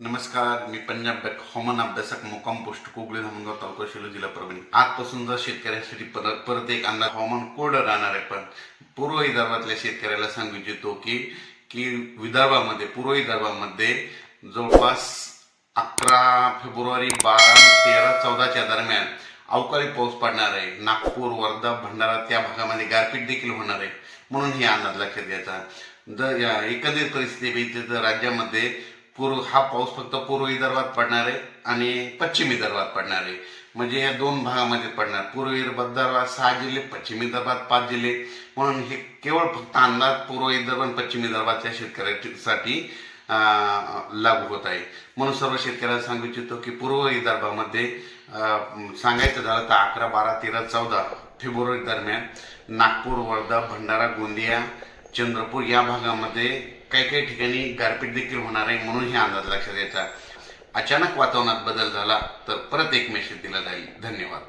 नमस्कार मी पंजाब बँक हवामान अभ्यासक मुक्काम पोस्ट कोगळे धामणगाव तालुका शिलो जिल्हा परभणी. आजपासून जर शेतकऱ्यांसाठी परत परत एक अंदाज हवामान कोरडं राहणार आहे पण पूर्व विदर्भातल्या शेतकऱ्याला सांगू इच्छितो की की विदर्भामध्ये पूर्व विदर्भामध्ये जवळपास अकरा फेब्रुवारी बारा तेरा चौदाच्या दरम्यान अवकाळी पाऊस पडणार आहे. नागपूर वर्धा भंडारा त्या भागामध्ये गारपीट देखील होणार आहे. म्हणून हे अंदाज लक्षात घ्यायचा. जर या एकंदरीत परिस्थिती बघितली तर राज्यामध्ये पूर्व हा पाऊस फक्त पूर्व विदर्भात पडणार आहे आणि पश्चिम विदर्भात पडणार आहे. म्हणजे या दोन भागामध्ये पडणार. पूर्व विदर्भात सहा जिल्हे पश्चिम विदर्भात पाच जिल्हे. म्हणून हे केवळ फक्त अंदाज पूर्व विदर्भ आणि पश्चिम विदर्भाच्या शेतकऱ्यांसाठी लागू होत आहे. म्हणून सर्व शेतकऱ्यांना सांगू इच्छितो की पूर्व विदर्भामध्ये सांगायचं झालं तर अकरा बारा तेरा चौदा फेब्रुवारी दरम्यान नागपूर वर्धा भंडारा गोंदिया चंद्रपूर या भागामध्ये काही काही ठिकाणी गारपीट देखील होणार आहे म्हणून हे अंदाज लक्षात घ्यायचा अचानक वातावरणात बदल झाला तर परत एक मेसेज दिला जाईल. धन्यवाद.